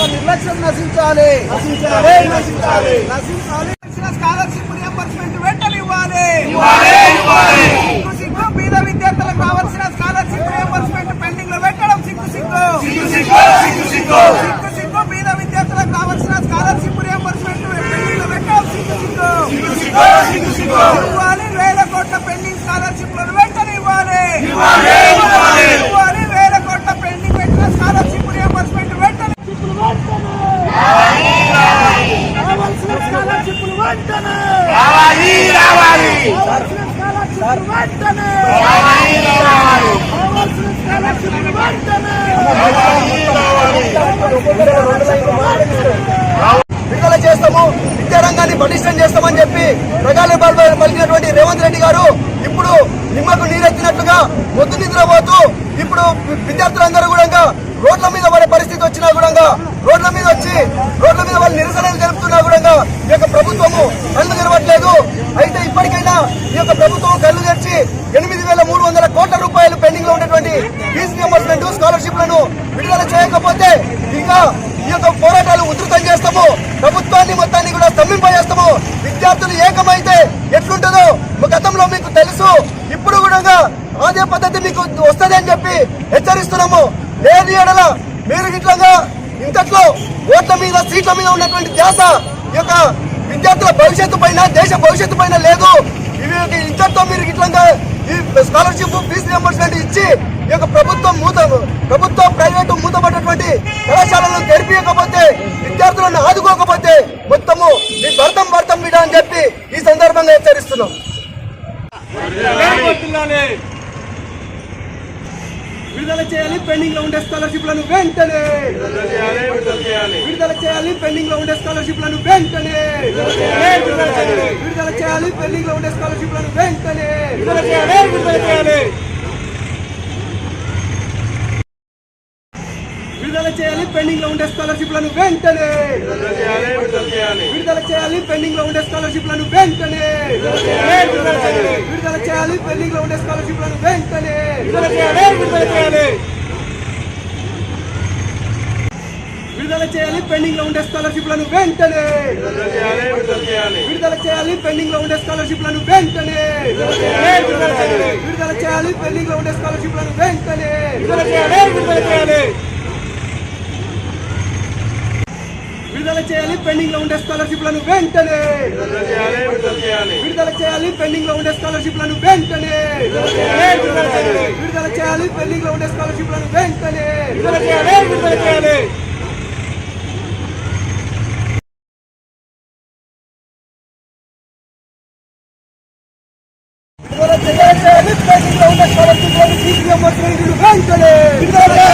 యొక్క నిర్లక్ష్యం నశించాలి నశించాలి, నశించాలి. నశించాలి స్కాలర్షిప్ రియంబర్స్మెంట్ వెంటనే ఇవ్వాలి ఇవ్వాలి, ఇవ్వాలి. సిగ్గు సిగ్గు పేద విద్యార్థులకు కావాల్సిన స్కాలర్షిప్ రియంబర్స్మెంట్ పెండింగ్లో పెట్టడం సిగ్గు సిగ్గు సిగ్గు, సిగ్గు, సిగ్గు, సిగ్గు. సిగ్గు సిగ్గు పేద విద్యార్థులకు కావాల్సిన స్కాలర్షిప్ రియంబర్స్మెంట్ పెండింగ్లో పెట్టడం సిగ్గు సిగ్గు సిగ్గు, సిగ్గు, సిగ్గు, సిగ్గు. ఇవ్వాలి వేల కోట్ల పెండింగ్ స్కాలర్షిప్లను వెంటనే ఇవ్వాలి ఇవ్వాలి, ఇవ్వాలి. ఇవ్వాలి వేల కోట్ల పెండింగ్ పెట్టిన స్కాలర్షిప్ రియంబర్స్మెంట్ వెంటనే కావాల్సిన స్కాలర్షిప్లు వెంటనే రావాలి, రావాలి. వెంటనే రావాలి, రావాలి. విడుదల చేస్తాము విద్యారంగాన్ని పటిష్టం చేస్తామని చెప్పి ప్రగాలి పలికినటువంటి రేవంత్ రెడ్డి గారు ఇప్పుడు నిమ్మకు నీరెత్తినట్లుగా మొద్దు నిద్రపోతూ ఇప్పుడు విద్యార్థులందరూ కూడా రోడ్ల మీద పడే పరిస్థితి వచ్చినా కూడా రోడ్ల మీద వచ్చి రోడ్ల మీద వాళ్ళు నిరసనలు తెలుపుతున్నా కూడా యొక్క ప్రభుత్వము కళ్ళు తెరవట్లేదు. అయితే ఇప్పటికైనా ఈ యొక్క ప్రభుత్వం కళ్ళు తెరిచి ఎనిమిది వేల మూడు వందల కోట్ల రూపాయలు పెండింగ్లో ఉన్నటువంటి ఫీజు రియంబర్స్మెంట్ స్కాలర్షిప్లను విడుదల చేయకపోతే ఇంకా ఈ యొక్క పోరాటాలు ఉధృతం చేస్తాము. ప్రభుత్వాన్ని మొత్తాన్ని కూడా స్తంభింపజేస్తాము. విద్యార్థులు ఏకమైతే ఎట్లుంటుందో గతంలో మీకు తెలుసు. ఇప్పుడు కూడా అదే పద్ధతి మీకు వస్తుంది అని చెప్పి హెచ్చరిస్తున్నాము. లేని ఎడల మీరు ఇట్లాగా ఇంతట్లో ఓట్ల మీద సీట్ల మీద ఉన్నటువంటి ధ్యాస ఈ యొక్క విద్యార్థుల భవిష్యత్తు పైన దేశ భవిష్యత్తు పైన లేదు. ఇవి ఇంతట్లో మీరు ఇట్లా ఈ స్కాలర్షిప్ ఫీజు రియంబర్స్మెంట్ ఇచ్చి ఈ యొక్క ప్రభుత్వం మూత ప్రభుత్వ ప్రైవేటు మూతపడినటువంటి కళాశాలను తెరిపియకపోతే విద్యార్థులను ఆదుకోకపోతే మొత్తము మీ భర్తం భర్తం మీద అని చెప్పి ఈ సందర్భంగా హెచ్చరిస్తున్నాం. విడుదల చేయాలి పెండింగ్లో ఉండే స్కాలర్షిప్లను వెంటనే. విడుదల చేయాలి పెండింగ్లో ఉండే స్కాలర్షిప్లను వెంటనే. విడుదల చేయాలి పెండింగ్లో ఉండే స్కాలర్షిప్లను వెంటనే. విడుదల చేయాలి విడుదల చేయాలి. విడుదల చేయాలి పెండింగ్లో ఉండే స్కాలర్షిప్లను వెంటనే విడుదల చేయాలి పెండింగ్లో ఉండే స్కాలర్షిప్లను వెంటనే విడుదల చేయాలి పెండింగ్లో ఉండే స్కాలర్షిప్లను వెంటనే విడుదల చేయాలి పెండింగ్లో ఉండే స్కాలర్షిప్లను వెంటనే విడుదల చేయాలి పెండింగ్లో ఉండే స్కాలర్షిప్లను వెంటనే విడుదల చేయాలి పెండింగ్లో ఉండే స్కాలర్షిప్లను వెంటనే విడుదల చేయాలి విడుదల చేయాలి విడుదల చేయాలి పెండింగ్లో ఉండే స్కాలర్షిప్లను వెంటనే. విడుదల చేయాలి పెండింగ్లో ఉండే స్కాలర్షిప్లను వెంటనే. విడుదల చేయాలి పెండింగ్లో ఉండే స్కాలర్షిప్లను వెంటనే. విడుదల చేయాలి విడుదల చేయాలి. విడుదల చేయాలి పెండింగ్లో ఉండే స్కాలర్షిప్లను వెంటనే.